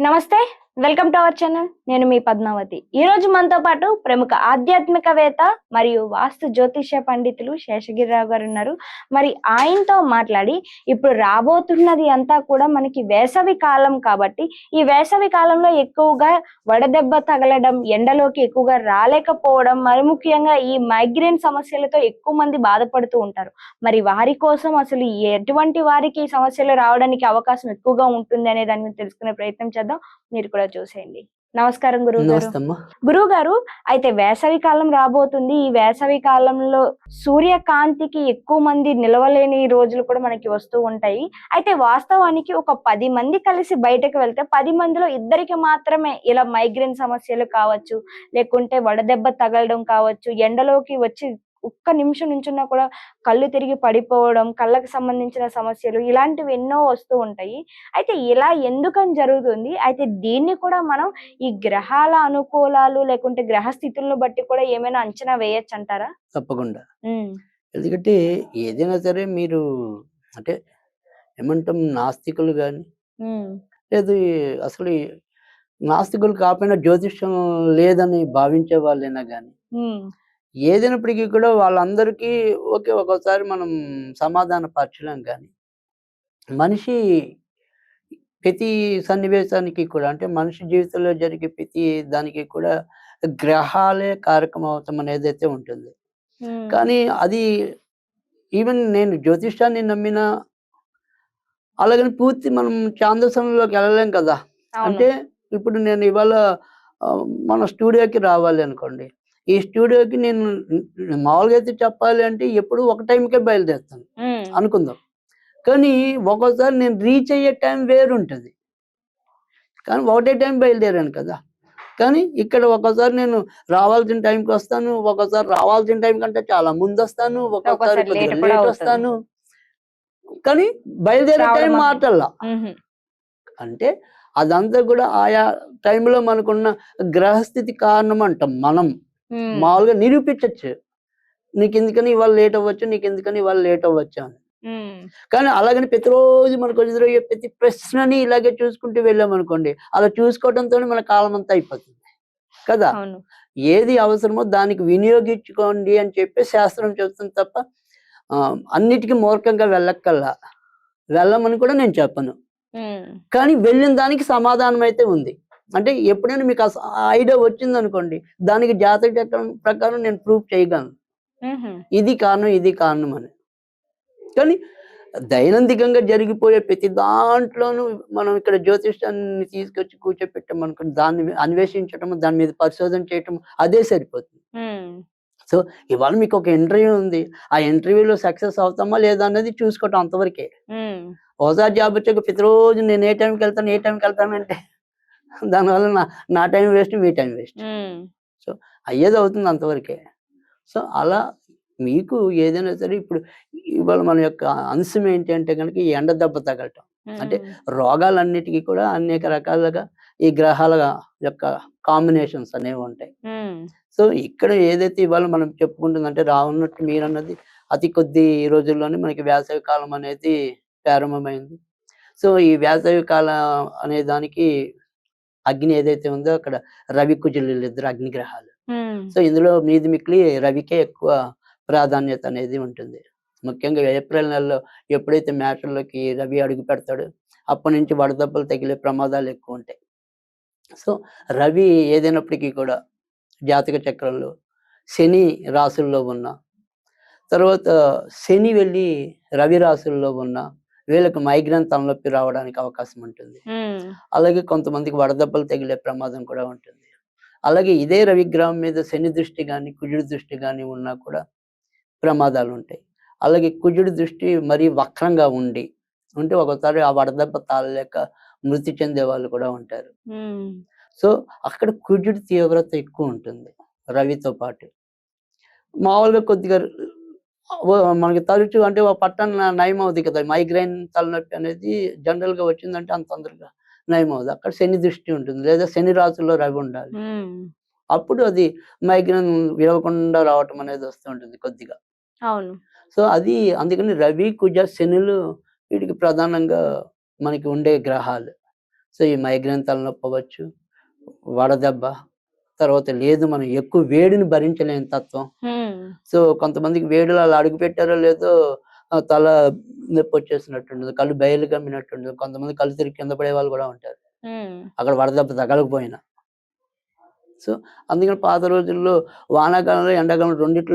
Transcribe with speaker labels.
Speaker 1: नमस्ते। Welcome to our channel నేను మీ పద్మావతి. ఈ రోజు మనతో పాటు ప్రముఖ ఆధ్యాత్మికవేత్త మరియు వాస్తు జ్యోతిష్య పండితులు శేషగిరిరావు గారు ఉన్నారు. మరి ఆయనతో మాట్లాడి ఇప్పుడు రాబోతున్నది అంతా కూడా మనకి వేసవి కాలం కాబట్టి ఈ వేసవి కాలంలో ఎక్కువగా వడదెబ్బ తగలడం ఎండలోకి ఎక్కువగా రాలేకపోవడం మరి ముఖ్యంగా ఈ మైగ్రేన్ సమస్యలతో ఎక్కువ మంది బాధపడుతూ ఉంటారు. మరి వారి కోసం అసలు ఎటువంటి వారికి ఈ సమస్యలు రావడానికి అవకాశం ఎక్కువగా ఉంటుంది అనే దాని తెలుసుకునే ప్రయత్నం చేద్దాం. మీరు కూడా చూసేయండి. నమస్కారం గురువు గారు. గురువు గారు అయితే వేసవి కాలం రాబోతుంది. ఈ వేసవి కాలంలో సూర్యకాంతికి ఎక్కువ మంది నిలవలేని రోజులు కూడా మనకి వస్తూ ఉంటాయి. అయితే వాస్తవానికి ఒక పది మంది కలిసి బయటకు వెళ్తే పది మందిలో ఇద్దరికి మాత్రమే ఇలా మైగ్రేన్ సమస్యలు కావచ్చు లేకుంటే వడదెబ్బ తగలడం కావచ్చు ఎండలోకి వచ్చి ఒక్క నిమిషం నుంచున్నా కూడా కళ్ళు తిరిగి పడిపోవడం కళ్ళకు సంబంధించిన సమస్యలు ఇలాంటివి ఎన్నో వస్తూ ఉంటాయి. అయితే ఇలా ఎందుకని జరుగుతుంది? అయితే దీన్ని కూడా మనం ఈ గ్రహాల అనుకూలాలు లేకుంటే గ్రహ స్థితులను బట్టి కూడా ఏమైనా అంచనా వేయచ్చు అంటారా
Speaker 2: తప్పకుండా ఎందుకంటే ఏదైనా సరే మీరు అంటే ఏమంటాం నాస్తికులు కానీ లేదు అసలు నాస్తికులు కాకపోయినా జ్యోతిష్యం లేదని భావించే వాళ్ళైనా కానీ ఏదైనప్పటికీ కూడా వాళ్ళందరికీ ఓకే ఒక్కోసారి మనం సమాధాన పరచలేం కానీ మనిషి ప్రతి సన్నివేశానికి కూడా అంటే మనిషి జీవితంలో జరిగే ప్రతి దానికి కూడా గ్రహాలే కారకం అవుతాం అనేది అయితే ఉంటుంది కానీ అది ఈవెన్ నేను జ్యోతిష్యాన్ని నమ్మిన అలాగని పూర్తి మనం చాందసంలోకి వెళ్ళలేం కదా! అంటే ఇప్పుడు నేను ఇవాళ మన స్టూడియోకి రావాలి అనుకోండి. ఈ స్టూడియోకి నేను మామూలుగా అయితే చెప్పాలి అంటే ఎప్పుడు ఒక టైంకే బయలుదేరుతాను. అనుకుందాం. కానీ ఒక్కోసారి నేను రీచ్ అయ్యే టైం వేరుంటుంది. కానీ ఒకటే టైం బయలుదేరాను కదా. కానీ ఇక్కడ ఒక్కోసారి నేను రావాల్సిన టైంకి వస్తాను ఒక్కోసారి రావాల్సిన టైం కంటే చాలా ముందు వస్తాను
Speaker 1: కూడా
Speaker 2: లేట్. వస్తాను. కానీ బయలుదేరే టైం. మాటల్లా. అంటే అదంతా కూడా ఆయా టైంలో మనకున్న గ్రహస్థితి కారణం అంటాం మనం. మామూలుగా నిరూపించచ్చు. నీకు ఎందుకని ఇవాళ లేట్ అవ్వచ్చు నీకు ఎందుకని ఇవాళ లేట్ అవ్వచ్చు అని. కానీ అలాగని ప్రతిరోజు మనకు ఎదురయ్యే ప్రతి ప్రశ్నని ఇలాగే చూసుకుంటూ వెళ్ళామనుకోండి అలా చూసుకోవడంతో మన కాలం అంతా అయిపోతుంది. కదా? ఏది అవసరమో దానికి వినియోగించుకోండి అని చెప్పి శాస్త్రం చెప్తుంది తప్ప అన్నిటికీ మూర్ఖంగా వెళ్ళక్కల్లా వెళ్ళమని కూడా నేను చెప్పను. కానీ వెళ్ళిన దానికి సమాధానం అయితే ఉంది. అంటే ఎప్పుడైనా మీకు ఐడియా వచ్చింది అనుకోండి దానికి జాతక చక్రం ప్రకారం నేను ప్రూఫ్ చేయగలను. ఇది కారణం ఇది కారణం అని కానీ దైనందికంగా జరిగిపోయే ప్రతి దాంట్లోనూ మనం ఇక్కడ జ్యోతిష్యాన్ని తీసుకొచ్చి కూర్చోపెట్టాం దాన్ని అన్వేషించటం దాని మీద పరిశోధన చేయటం అదే సరిపోతుంది
Speaker 1: ఉమ్.
Speaker 2: ఇవాళ మీకు ఒక ఇంటర్వ్యూ ఉంది ఆ ఇంటర్వ్యూలో సక్సెస్ అవుతామా లేదా అన్నది చూసుకోవటం అంతవరకే. ఒకసారి జాబ్ వచ్చాక ప్రతిరోజు నేను ఏ టైంకి వెళ్తాను ఏ టైంకి వెళ్తాను అంటే దానివల్ల నా నా టైం వేస్ట్ మీ టైం వేస్ట్
Speaker 1: ఉమ్.
Speaker 2: అయ్యేది అవుతుంది అంతవరకే సో అలా మీకు ఏదైనా సరే ఇప్పుడు ఇవాళ మన యొక్క అంశం ఏంటి అంటే కనుక ఈ ఎండ దెబ్బ తగలటం అంటే. రోగాలన్నిటికీ కూడా అనేక రకాలుగా ఈ గ్రహాల యొక్క కాంబినేషన్స్ అనేవి ఉంటాయి. సో ఇక్కడ ఏదైతే ఇవాళ మనం చెప్పుకుంటుందంటే రానున్నట్టు మీరు అన్నది అతి కొద్ది రోజుల్లోనే మనకి వేసవి కాలం అనేది ప్రారంభమైంది సో ఈ వేసవి కాలం అనే దానికి అగ్ని ఏదైతే ఉందో అక్కడ రవి కుజులు ఇద్దరు అగ్ని గ్రహాలు
Speaker 1: ఉమ్.
Speaker 2: సో ఇందులో మీది మిక్కిలి రవికే ఎక్కువ ప్రాధాన్యత అనేది ఉంటుంది. ముఖ్యంగా ఏప్రిల్ నెలలో ఎప్పుడైతే మేషంలోకి రవి అడుగు పెడతాడో అప్పటి నుంచి వడదెబ్బలు తగిలే ప్రమాదాలు ఎక్కువ ఉంటాయి. సో రవి ఏదైనప్పటికీ కూడా జాతక చక్రంలో శని రాసుల్లో ఉన్న తర్వాత శని వెళ్ళి రవి రాసుల్లో ఉన్న వీళ్ళకి మైగ్రేన్ తలనొప్పి రావడానికి అవకాశం ఉంటుంది. అలాగే కొంతమందికి వడదెబ్బలు తగిలే ప్రమాదం కూడా ఉంటుంది. అలాగే ఇదే రవిగ్రహం మీద శని దృష్టి కానీ కుజుడి దృష్టి కానీ ఉన్నా కూడా ప్రమాదాలు ఉంటాయి. అలాగే కుజుడి దృష్టి మరీ వక్రంగా ఉండి ఉంటే ఒకసారి ఆ వడదెబ్బ తాళలేక మృతి చెందే వాళ్ళు కూడా ఉంటారు. సో అక్కడ కుజుడి తీవ్రత ఎక్కువ ఉంటుంది రవితో పాటు. మామూలుగా కొద్దిగా మనకి తరచు అంటే ఒక పట్టణ నయం అవుతుంది కదా మైగ్రైన్ తలనొప్పి అనేది జనరల్గా వచ్చిందంటే అంత తొందరగా నయం అవుతుంది అక్కడ శని దృష్టి ఉంటుంది లేదా శని రాశుల్లో రవి ఉండాలి. అప్పుడు అది మైగ్రేన్ విరవకుండా రావటం అనేది వస్తూ ఉంటుంది కొద్దిగా.
Speaker 1: అవును.
Speaker 2: సో అది అందుకని రవి కుజ శనులు వీటికి ప్రధానంగా మనకి ఉండే గ్రహాలు. సో ఈ మైగ్రేన్ తలనొప్పి అవ్వచ్చు వడదెబ్బ తర్వాత లేదు మనం ఎక్కువ వేడిని భరించలేని తత్వం. సో కొంతమందికి వేడిలో అలా అడుగు పెట్టారో లేదో తల నొప్పి వచ్చేసినట్టుండదు కళ్ళు బయలు కమ్మినట్టుండదు కొంతమంది కళ్ళు తిరిగి కింద పడే వాళ్ళు కూడా ఉంటారు. అక్కడ వడదెబ్బ తగలకపోయినా. సో అందుకని పాత రోజుల్లో వానాకాలంలో ఎండాకాలం రెండిట్లో